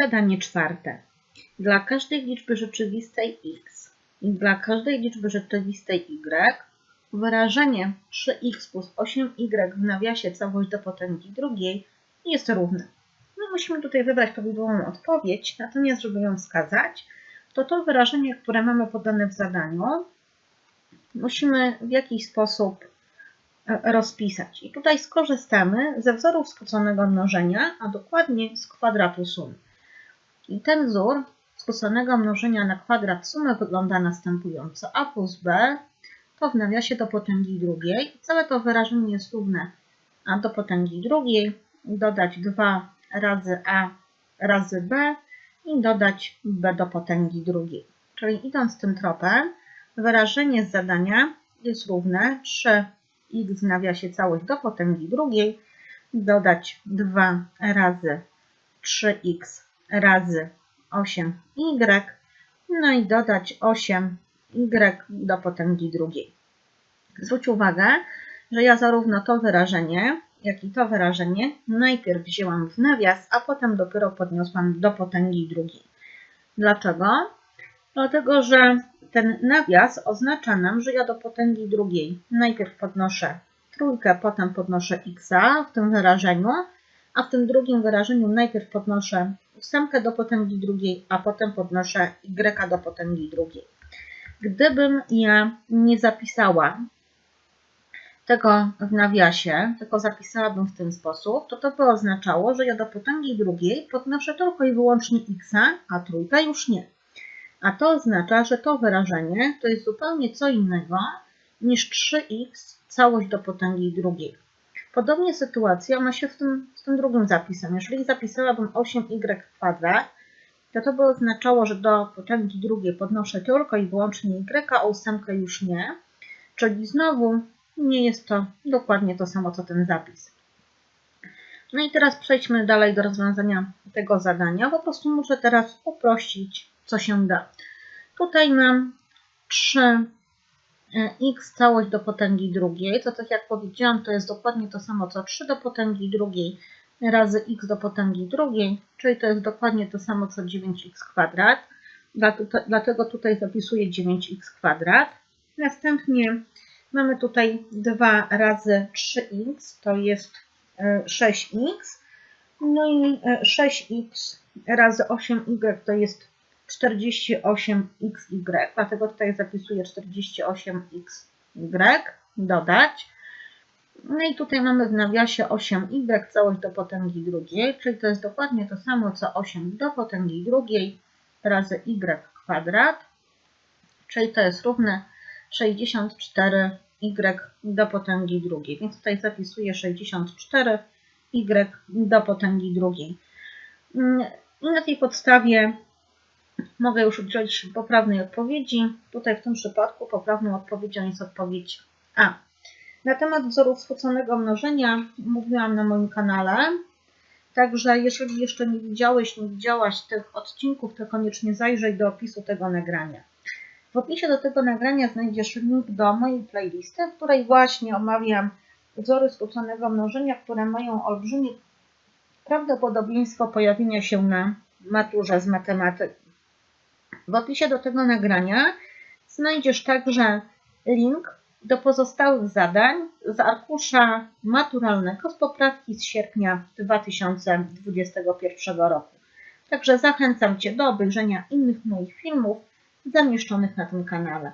Zadanie czwarte. Dla każdej liczby rzeczywistej x i dla każdej liczby rzeczywistej y wyrażenie 3x plus 8y w nawiasie całość do potęgi drugiej jest równe. My musimy tutaj wybrać prawidłową odpowiedź, natomiast żeby ją wskazać, to to wyrażenie, które mamy podane w zadaniu, musimy w jakiś sposób e, rozpisać. I tutaj skorzystamy ze wzoru skróconego mnożenia, a dokładnie z kwadratu sumy. I ten wzór skróconego mnożenia na kwadrat sumy wygląda następująco. a plus b to w nawiasie do potęgi drugiej. Całe to wyrażenie jest równe a do potęgi drugiej, dodać 2 razy a razy b i dodać b do potęgi drugiej. Czyli idąc tym tropem, wyrażenie z zadania jest równe 3x w nawiasie całość do potęgi drugiej, dodać 2 razy 3x razy 8y, no i dodać 8y do potęgi drugiej. Zwróć uwagę, że ja zarówno to wyrażenie, jak i to wyrażenie najpierw wzięłam w nawias, a potem dopiero podniosłam do potęgi drugiej. Dlaczego? Dlatego, że ten nawias oznacza nam, że ja do potęgi drugiej najpierw podnoszę trójkę, potem podnoszę x w tym wyrażeniu, a w tym drugim wyrażeniu najpierw podnoszę ósemkę do potęgi drugiej, a potem podnoszę y do potęgi drugiej. Gdybym ja nie zapisała tego w nawiasie, tylko zapisałabym w ten sposób, to to by oznaczało, że ja do potęgi drugiej podnoszę tylko i wyłącznie x, a trójka już nie. A to oznacza, że to wyrażenie to jest zupełnie co innego niż 3x całość do potęgi drugiej. Podobnie sytuacja ma się w tym, z tym drugim zapisem. Jeżeli zapisałabym 8y kwadrat, to to by oznaczało, że do potęgi drugiej podnoszę tylko i wyłącznie y, a ósemkę już nie. Czyli znowu nie jest to dokładnie to samo, co ten zapis. No i teraz przejdźmy dalej do rozwiązania tego zadania. Po prostu muszę teraz uprościć, co się da. Tutaj mam 3 E, x całość do potęgi drugiej, to tak jak powiedziałam, to jest dokładnie to samo co 3 do potęgi drugiej razy x do potęgi drugiej, czyli to jest dokładnie to samo co 9x kwadrat. Dlatego tutaj zapisuję 9x kwadrat. Następnie mamy tutaj 2 razy 3x, to jest 6x. E, no i 6x e, razy 8y to jest 48xy, dlatego tutaj zapisuję 48xy, dodać. No i tutaj mamy w nawiasie 8y całość do potęgi drugiej, czyli to jest dokładnie to samo co 8 do potęgi drugiej razy y kwadrat, czyli to jest równe 64y do potęgi drugiej. Więc tutaj zapisuję 64y do potęgi drugiej. I na tej podstawie mogę już udzielić poprawnej odpowiedzi. Tutaj w tym przypadku poprawną odpowiedzią jest odpowiedź A. Na temat wzorów skróconego mnożenia mówiłam na moim kanale. Także jeżeli jeszcze nie widziałeś, nie widziałaś tych odcinków, to koniecznie zajrzyj do opisu tego nagrania. W opisie do tego nagrania znajdziesz link do mojej playlisty, w której właśnie omawiam wzory skróconego mnożenia, które mają olbrzymie prawdopodobieństwo pojawienia się na maturze z matematyki. W opisie do tego nagrania znajdziesz także link do pozostałych zadań z arkusza maturalnego z poprawki z sierpnia 2021 roku. Także zachęcam Cię do obejrzenia innych moich filmów zamieszczonych na tym kanale.